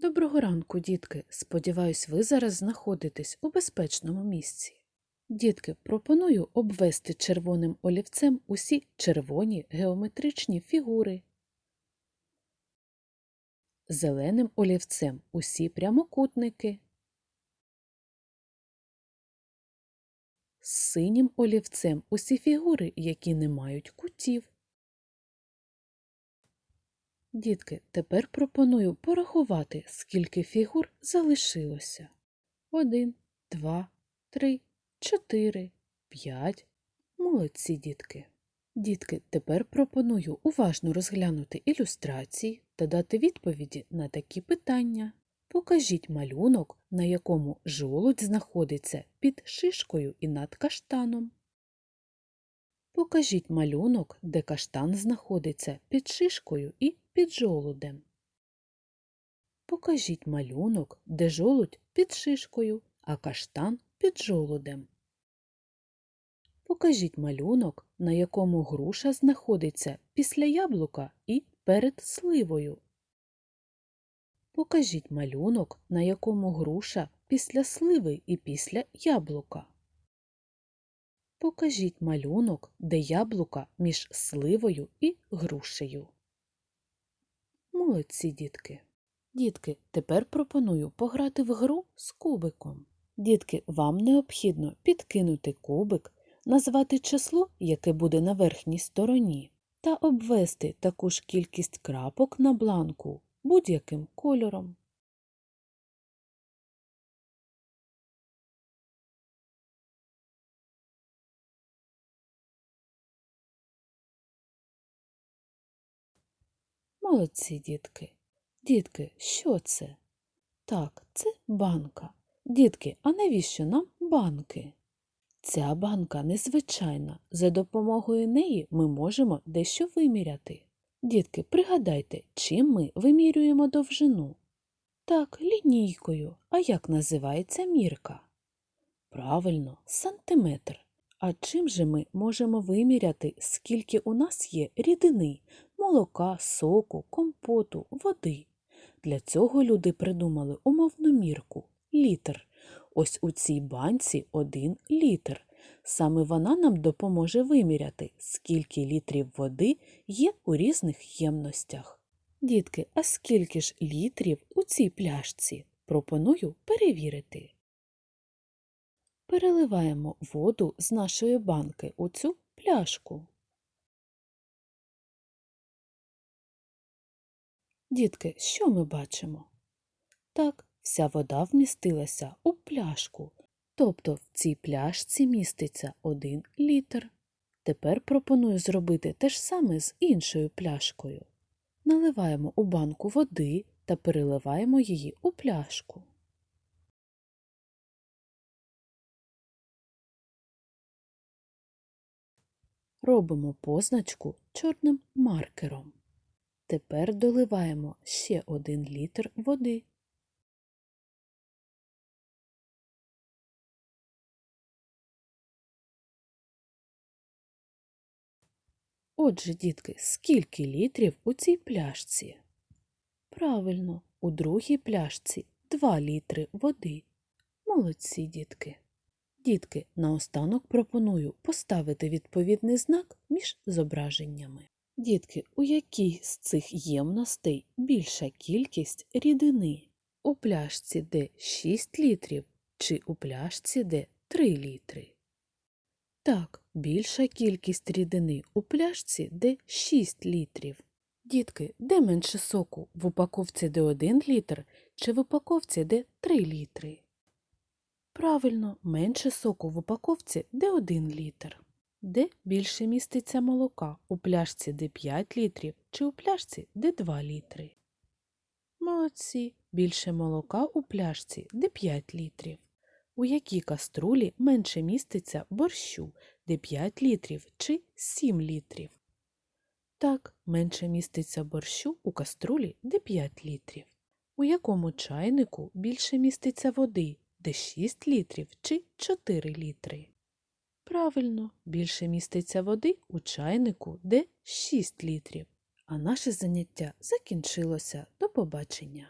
Доброго ранку, дітки. Сподіваюсь, ви зараз знаходитесь у безпечному місці. Дітки, пропоную обвести червоним олівцем усі червоні геометричні фігури. Зеленим олівцем усі прямокутники. Синім олівцем усі фігури, які не мають кутів. Дітки, тепер пропоную порахувати, скільки фігур залишилося. Один, два, три, чотири, п'ять. Молодці, дітки. Дітки, тепер пропоную уважно розглянути ілюстрації та дати відповіді на такі питання. Покажіть малюнок, на якому жолудь знаходиться під шишкою і над каштаном. Покажіть малюнок, де каштан знаходиться під шишкою і під жолудем. Покажіть малюнок, де жолудь під шишкою, а каштан під жолудем. Покажіть малюнок, на якому груша знаходиться після яблука і перед сливою. Покажіть малюнок, на якому груша після сливи і після яблука. Покажіть малюнок, де яблука між сливою і грушею. Молодці, дітки. Дітки, тепер пропоную пограти в гру з кубиком. Дітки, вам необхідно підкинути кубик, назвати число, яке буде на верхній стороні, та обвести таку ж кількість крапок на бланку будь-яким кольором. Молодці, дітки. Дітки, що це? Так, це банка. Дітки, а навіщо нам банки? Ця банка незвичайна. За допомогою неї ми можемо дещо виміряти. Дітки, пригадайте, чим ми вимірюємо довжину? Так, лінійкою. А як називається мірка? Правильно, сантиметр. А чим же ми можемо виміряти, скільки у нас є рідини, молока, соку, компоту, води? Для цього люди придумали умовну мірку літр. Ось у цій банці один літр. Саме вона нам допоможе виміряти, скільки літрів води є у різних ємностях. Дітки, а скільки ж літрів у цій пляшці? Пропоную перевірити. Переливаємо воду з нашої банки у цю пляшку. Дітки, що ми бачимо? Так, вся вода вмістилася у пляшку, тобто в цій пляшці міститься один літр. Тепер пропоную зробити те ж саме з іншою пляшкою. Наливаємо у банку води та переливаємо її у пляшку. Робимо позначку чорним маркером. Тепер доливаємо ще один літр води. Отже, дітки, скільки літрів у цій пляшці? Правильно, у другій пляшці 2 літри води. Молодці, дітки. Дітки, наостанок пропоную поставити відповідний знак між зображеннями. Дітки, у якій з цих ємностей більша кількість рідини? У пляшці де 6 літрів чи у пляшці де 3 літри? Так, більша кількість рідини у пляшці де 6 літрів. Дітки, де менше соку? В упаковці де 1 літр чи в упаковці де 3 літри? Правильно, менше соку в упаковці де 1 літр. Де більше міститься молока? У пляшці де 5 літрів чи у пляшці де 2 літри? Молодці, більше молока у пляшці де 5 літрів. У якій каструлі менше міститься борщу, де 5 літрів чи 7 літрів? Так, менше міститься борщу у каструлі, де 5 літрів. У якому чайнику більше міститься води, де 6 літрів чи 4 літри? Правильно, більше міститься води у чайнику, де 6 літрів. А наше заняття закінчилося. До побачення!